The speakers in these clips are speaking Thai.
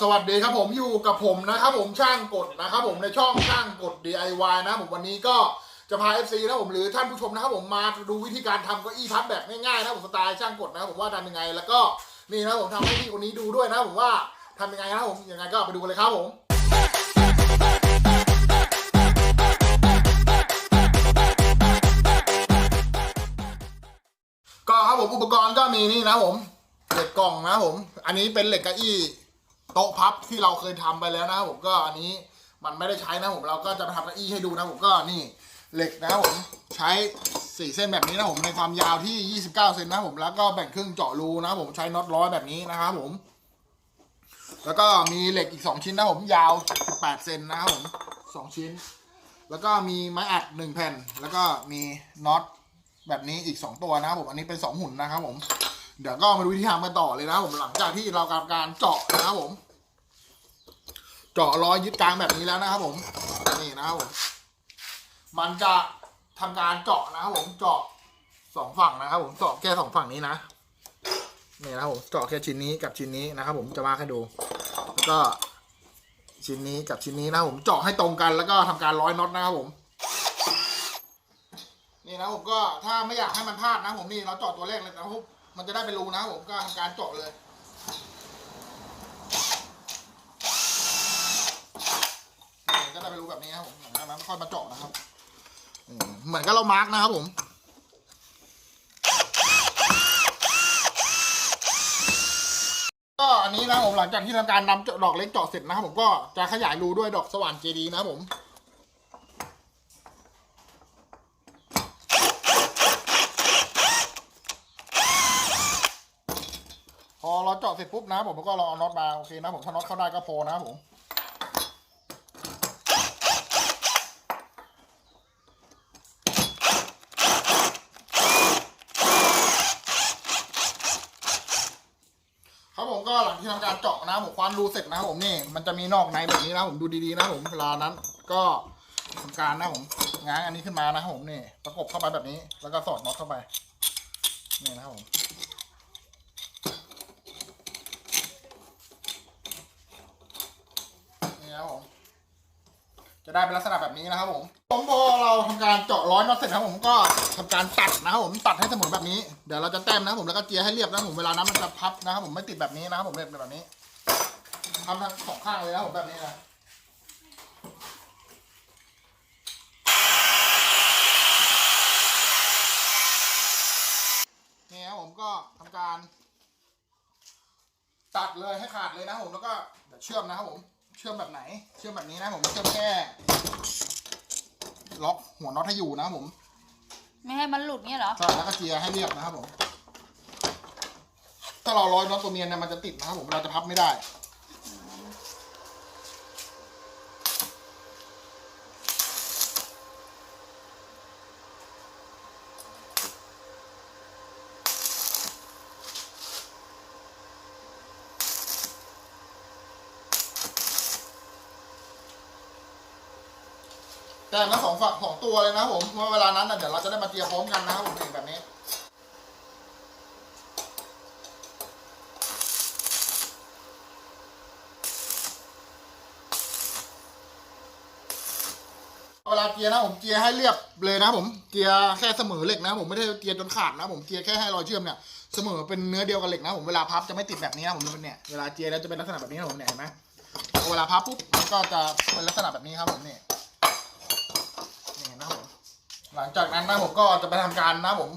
สวัสดีครับผมอยู่กับผมนะครับผมช่างกดนะครับผมในช่องช่างกด DIY นะผมวันนี้ก็จะพา FC นะผมหรือท่านผู้ชมนะครับผมมาดูวิธีการทำเก้าอี้พับแบบง่ายๆนะผมสไตล์ช่างกดนะผมว่าทำยังไง แล้วก็นี่นะผมทำให้พี่คนนี้ดูด้วยนะผมว่าทำยังไงนะผมยังไงก็ไปดูกันเลยครับผมก็ครับผมอุปกรณ์ก็มีนี่นะผมเหล็กกล่องนะผม อันนี้เป็นเหล็กเก้าอี้ โต๊ะพับที่เราเคยทำไปแล้วนะผมก็อันนี้มันไม่ได้ใช้นะผมเราก็จะมาทำเก้าอี้ให้ดูนะผมก็นี่เหล็กนะผมใช้สี่เส้นแบบนี้นะผมในความยาวที่ 29 เซนนะผมแล้วก็แบ่งครึ่งเจาะรูนะผมใช้น็อตร้อยแบบนี้นะครับผม แล้วก็มีเหล็กอีก 2 ชิ้นนะผมยาว 18 เซนนะครับผมสองชิ้น แล้วก็มีไม้อัดหนึ่งแผ่น แล้วก็มีน็อตแบบนี้อีก 2 ตัวนะครับผมอันนี้เป็น 2 หุ่นนะครับผม เดี๋ยวก็มาดูวิธีทำกันต่อเลยนะผมหลังจากที่เราทำการเจาะนะครับผม เจาะรอยยึดกลางแบบนี้แล้วนะครับผมนี่นะครับผมมันจะทำการเจาะนะครับผมเจาะสองฝั่งนะครับ ผมเจาะแค่สองฝั่งนี้นะนี่นะครับผมเจาะแค่ชิ้นนี้กับชิ้นนี้นะครับ ผมจะมาให้ดูแล้วก็ชิ้นนี้กับชิ้นนี้นะครับผมเจาะให้ตรงกันแล้วก็ทำการร้อยน็อตนะครับผมนี่นะผมก็ถ้าไม่อยากให้มันพลาดนะผมนี่เราเจาะตัวแรกเลยนะครับผม มันจะได้เป็นรูนะผมก็ทำการเจาะเลยก็ได้เป็นรูแบบนี้ครับผมหลังจากนั้นค่อยมาเจาะนะครับเหมือนกับเรามาร์กนะครับผมก็อันนี้นะผมหลังจากที่ทำการนำเจาดอกเล็กเจาะเสร็จนะครับผมก็จะขยายรูด้วยดอกสว่านเจดีนะครับผม พอเราเจาะเสร็จปุ๊บนะผมก็ลองเอาน็อตมาโอเคนะผมถ้าน็อตเข้าได้ก็พอนะผมครับผมก็หลังที่ทำการเจาะนะผมควานรูเสร็จนะผมนี่มันจะมีนอกในแบบนี้นะผมดูดีๆนะผมเวลานั้นก็ทำการนะผมง้างอันนี้ขึ้นมานะผมนี่ประกบเข้าไปแบบนี้ แล้วก็สอดน็อตเข้าไปนี่นะผม นี่นะครับผม จะได้เป็นลักษณะแบบนี้นะครับผมผมพอเราทำการเจาะร้อยน็อตเสร็จนะครับผมก็ทำการตัดนะครับผมตัดให้เสมอแบบนี้เดี๋ยวเราจะแต้มนะครับผมแล้วก็เจียให้เรียบนะครับผมเวลานั้นมันจะพับนะครับผมไม่ติดแบบนี้นะครับผมเรียบแบบนี้ทำทั้งสองข้างเลยนะครับผมแบบนี้นะนี่ครับผมก็ทำการ ตัดเลยให้ขาดเลยนะครับผมแล้วก็เดี๋ยวเชื่อมนะครับผม เชื่อมแบบไหน เชื่อมแบบนี้นะผมเชื่อมแค่ล็อกหัวน็อตให้อยู่นะครับผมไม่ให้มันหลุดเงี้ยเหรอใช่แล้วก็เจียให้เรียบนะครับผม ถ้าเราร้อยน็อตตัวเมียเนี่ยมันจะติดนะครับผมเราจะพับไม่ได้ แต่ละสองฝั่งสองตัวเลยนะผมเพราะเวลานั้นนะเดี๋ยวเราจะได้มาเตรียมพร้อมกันนะครับผมนี่แบบนี้เวลาเจียร์นะผมเจียร์ให้เรียบเลยนะผมเจียร์แค่เสมอเหล็กนะผมไม่ได้เจียร์จนขาดนะผมเจียร์แค่ให้รอยเชื่อมเนี่ยเสมอเป็นเนื้อเดียวกับเหล็กนะผมเวลาพับจะไม่ติดแบบนี้นะผมเนี่ยเวลาเจียร์แล้วจะเป็นลักษณะแบบนี้นะผมเนี่ยเห็นไหมเวลาพับปุ๊บมันก็จะเป็นลักษณะแบบนี้ครับผมนี่นี่นะครับผม หลังจากนั้นนะผมก็จะไปทำการนะผม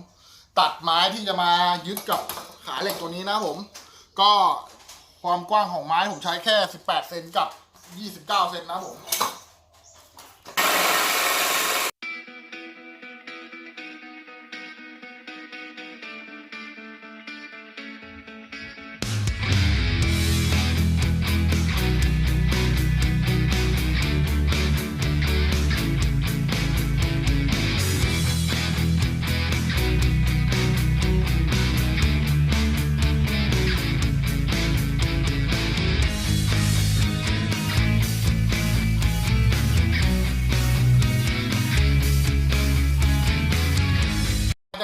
ตัดไม้ที่จะมายึดกับขาเหล็กตัวนี้นะผม ก็ความกว้างของไม้ผมใช้แค่ 18 เซนกับ 29 เซนนะผม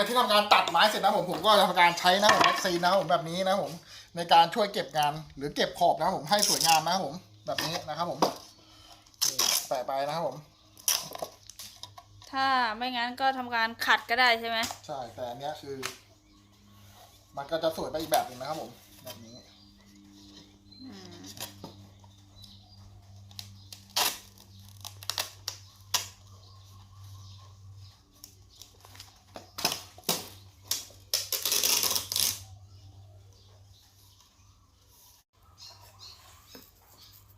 จากที่ทำการตัดไม้เสร็จนะผมผมก็จะทำการใช้นะผมแม็กซีนนะผมแบบนี้นะผมในการช่วยเก็บงานหรือเก็บขอบนะครับผมให้สวยงามนะครับผมแบบนี้นะครับผมนี่แปะไปนะครับผม ถ้าไม่งั้นก็ทำการขัดก็ได้ใช่ไหมใช่แต่อันเนี้ยคือ มันก็จะสวยไปอีกแบบหนึงนะครับผมแบบนี้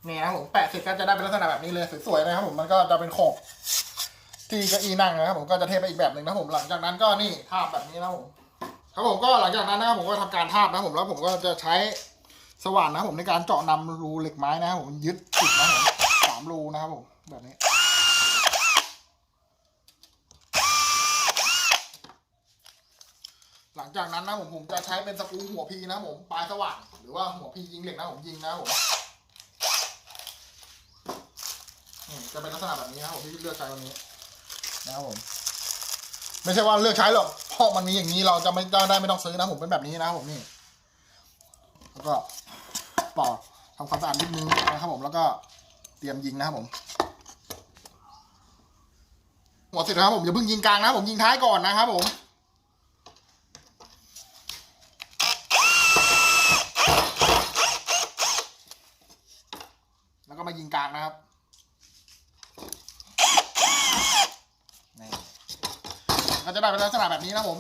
นี่นะครับผมแปะเสร็จก็จะได้เป็นลักษณะแบบนี้เลยสวยๆนะครับผมมันก็จะเป็นขอบที่เก้าอี้นั่งนะครับผมก็จะเทไปอีกแบบหนึ่งนะครับผมหลังจากนั้นก็นี่ทาบแบบนี้นะผมครับผมก็หลังจากนั้นนะครับผมก็ทำการทาบนะผมแล้วผมก็จะใช้สว่านนะผมในการเจาะนำรูเหล็กไม้นะครับผมยึดติดนะผมสามรูนะครับผมแบบนี้หลังจากนั้นนะผมผมจะใช้เป็นสกูหัวพีนะผมปลายสว่านหรือว่าหัวพียิงเหล็กนะผมยิงนะผม นี่ จะเป็นลักษณะแบบนี้ครับผมที่เลือกใช้วันนี้นะครับผมไม่ใช่ว่าเลือกใช้หรอกเพราะมันมีอย่างนี้เราจะไม่ได้ไม่ต้องซื้อนะผมเป็นแบบนี้นะครับผมนี่แล้วก็ปอกทำความสะอาดนิดนึงนะครับผมแล้วก็เตรียมยิงนะครับผมหัวเสร็จแล้วครับผมอย่าเพิ่งยิงกลางนะผมยิงท้ายก่อนนะครับผม แล้วก็มายิงกลางนะครับ นี่ ก็จะได้เป็นลักษณะแบบนี้นะผม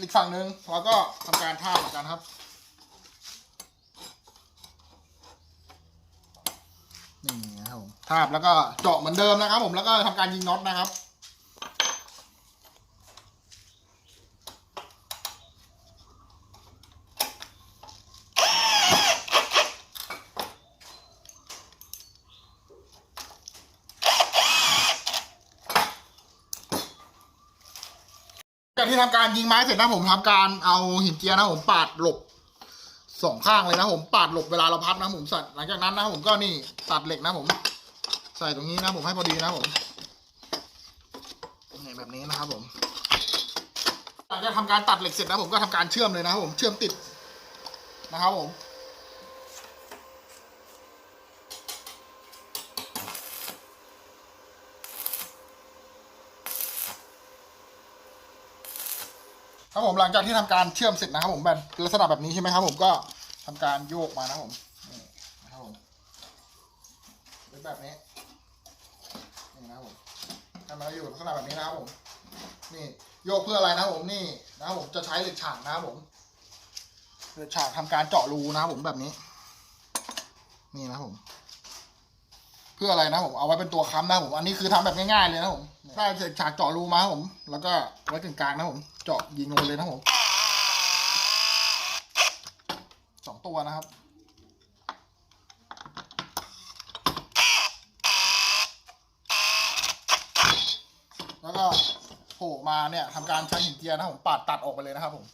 อีกฝั่งหนึ่งเราก็ทำการท่าบเหมือนกันครับ นี่นะครับผมทาบแล้วก็เจาะเหมือนเดิมนะครับ ผมแล้วก็ทำการยิงน็อตนะครับ ที่ทำการยิงไม้เสร็จนะผมทำการเอาหินเจียนะผมปาดหลบสองข้างเลยนะผมปาดหลบเวลาเราพับนะผมสัตหลังจากนั้นนะผมก็นี่ตัดเหล็กนะผม ใส่ตรงนี้นะผมให้พอดีนะผมแบบนี้นะครับผมหลังจากทำการตัดเหล็กเสร็จนะผมก็ทำการเชื่อมเลยนะครับผมเชื่อมติดนะครับผม ครับผมหลังจากที่ทำการเชื่อมเสร็จนะครับผมแบบลักษณะแบบนี้ใช่ไหมครับผมก็ทำการโยกมานะครับผมนี่นะครับผมเป็นแบบนี้นี่นะครับผมทำมาอยู่ลักษณะแบบนี้นะครับผมนี่โยกเพื่ออะไรนะครับผมนี่นะครับผมจะใช้เหล็กฉากนะครับผมเหล็กฉากทำการเจาะรูนะครับผมแบบนี้ นี่นะครับผม พื่ออะไรนะผมเอาไว้เป็นตัวค้ำนะผมอันนี้คือทำแบบง่ายๆเลยนะผมได้เหล็กฉากเจาะรูมาผม แล้วก็ไว้กึ่งกลางนะผม เจาะยิงลงไปเลยนะผมสองตัวนะครับแล้วก็โผล่มาเนี่ยทำการใช้หินเจียนะผมปาดตัดออกไปเลยนะครับผม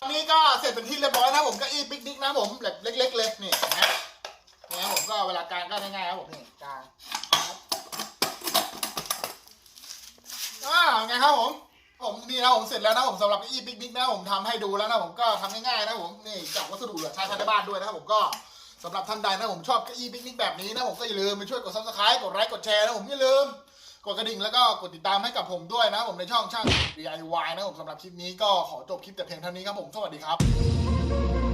ตอนนี้ ก็เสร็จเป็นที่เรียบร้อยนะผมก็อีปิกนิกนะผมแบบเล็กๆเลยนี่นะนี่ผมก็เวลากางก็ง่ายๆครับผมนี่กางครับอ่าไงครับผมผมนี่นะผมเสร็จแล้วนะผมสำหรับเก้าอีปิกนิกนะผมทำให้ดูแล้วนะผมก็ทำง่ายๆนะผมนี่จากวัสดุเหลือใช้ภายในบ้านด้วยนะผมก็สำหรับท่านใดนะผมชอบเก้าอีปิกนิกแบบนี้นะผมก็อย่าลืมไปช่วยกดซับสไครต์กดไลค์กดแชร์นะผมอย่าลืม กดกระดิ่งแล้วก็กดติดตามให้กับผมด้วยนะผมในช่องช่าง DIY นะผมสำหรับคลิปนี้ก็ขอจบคลิปแต่เพียงเท่านี้ครับผมสวัสดีครับ